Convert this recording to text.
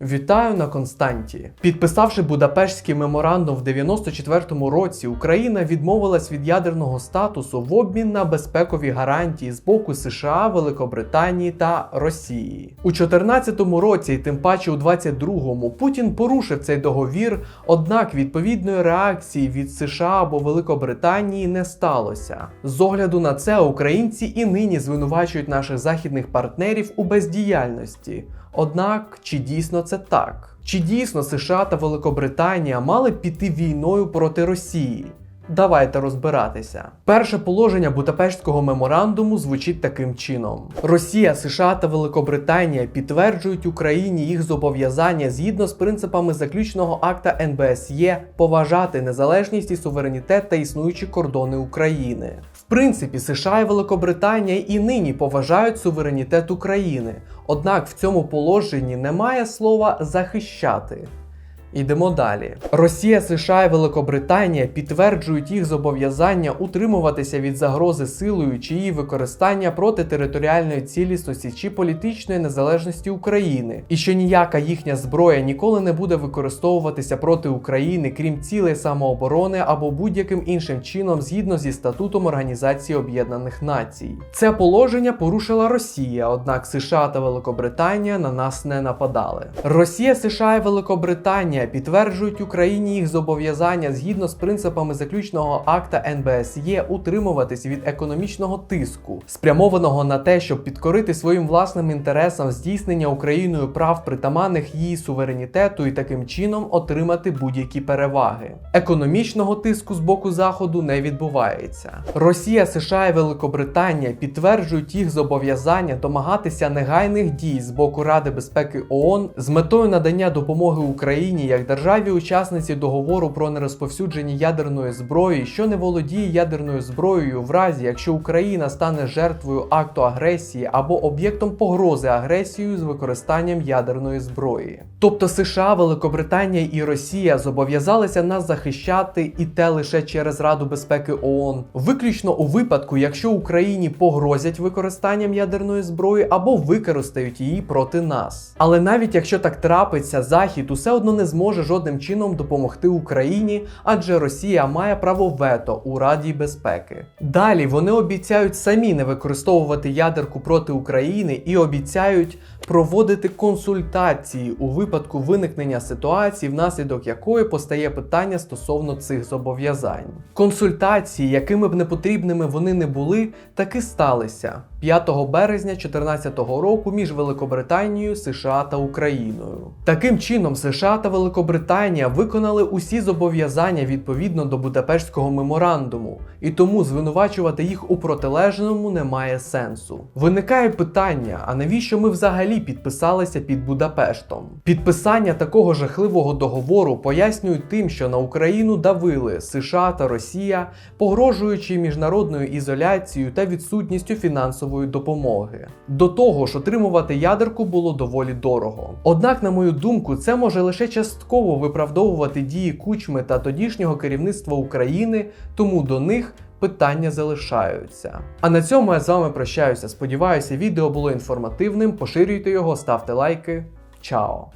Вітаю на Константі. Підписавши Будапештський меморандум в 94-му році, Україна відмовилась від ядерного статусу в обмін на безпекові гарантії з боку США, Великобританії та Росії. У 14-му році, і тим паче у 22-му, Путін порушив цей договір, однак відповідної реакції від США або Великобританії не сталося. З огляду на це українці і нині звинувачують наших західних партнерів у бездіяльності. Однак, чи дійсно це так? Чи дійсно США та Великобританія мали піти війною проти Росії? Давайте розбиратися. Перше положення Будапештського меморандуму звучить таким чином: Росія, США та Великобританія підтверджують Україні їх зобов'язання згідно з принципами заключного акта НБСЄ поважати незалежність і суверенітет та існуючі кордони України. Принципі, США і Великобританія і нині поважають суверенітет України. Однак в цьому положенні немає слова захищати. Йдемо далі. Росія, США і Великобританія підтверджують їх зобов'язання утримуватися від загрози силою чи її використання проти територіальної цілісності чи політичної незалежності України, і що ніяка їхня зброя ніколи не буде використовуватися проти України, крім цілей самооборони або будь-яким іншим чином згідно зі статутом Організації Об'єднаних Націй. Це положення порушила Росія, однак США та Великобританія на нас не нападали. Росія, США і Великобританія підтверджують Україні їх зобов'язання згідно з принципами заключного акта НБСЄ утримуватись від економічного тиску, спрямованого на те, щоб підкорити своїм власним інтересам здійснення Україною прав притаманних її суверенітету і таким чином отримати будь-які переваги. Економічного тиску з боку Заходу не відбувається. Росія, США і Великобританія підтверджують їх зобов'язання домагатися негайних дій з боку Ради безпеки ООН з метою надання допомоги Україні як державі-учасниці договору про нерозповсюдження ядерної зброї, що не володіє ядерною зброєю, в разі якщо Україна стане жертвою акту агресії або об'єктом погрози агресією з використанням ядерної зброї. Тобто США, Великобританія і Росія зобов'язалися нас захищати і те лише через Раду безпеки ООН, виключно у випадку, якщо Україні погрозять використанням ядерної зброї або використають її проти нас. Але навіть якщо так трапиться, Захід усе одно не зможе жодним чином допомогти Україні, адже Росія має право вето у Раді безпеки. Далі вони обіцяють самі не використовувати ядерку проти України і обіцяють проводити консультації у випадку виникнення ситуації, внаслідок якої постає питання стосовно цих зобов'язань. Консультації, якими б непотрібними вони не були, таки сталися 5 березня 2014 року між Великобританією, США та Україною. Таким чином, США та Великобританія виконали усі зобов'язання відповідно до Будапештського меморандуму, і тому звинувачувати їх у протилежному немає сенсу. Виникає питання: а навіщо ми взагалі підписалися під Будапештом? Підписання такого жахливого договору пояснюють тим, що на Україну давили США та Росія, погрожуючи міжнародною ізоляцією та відсутністю фінансової допомоги. До того ж, отримувати ядерку було доволі дорого. Однак, на мою думку, це може лише частково виправдовувати дії кучми та тодішнього керівництва України, тому до них. Питання залишаються. А на цьому я з вами прощаюся. Сподіваюся, відео було інформативним. Поширюйте його, ставте лайки. Чао!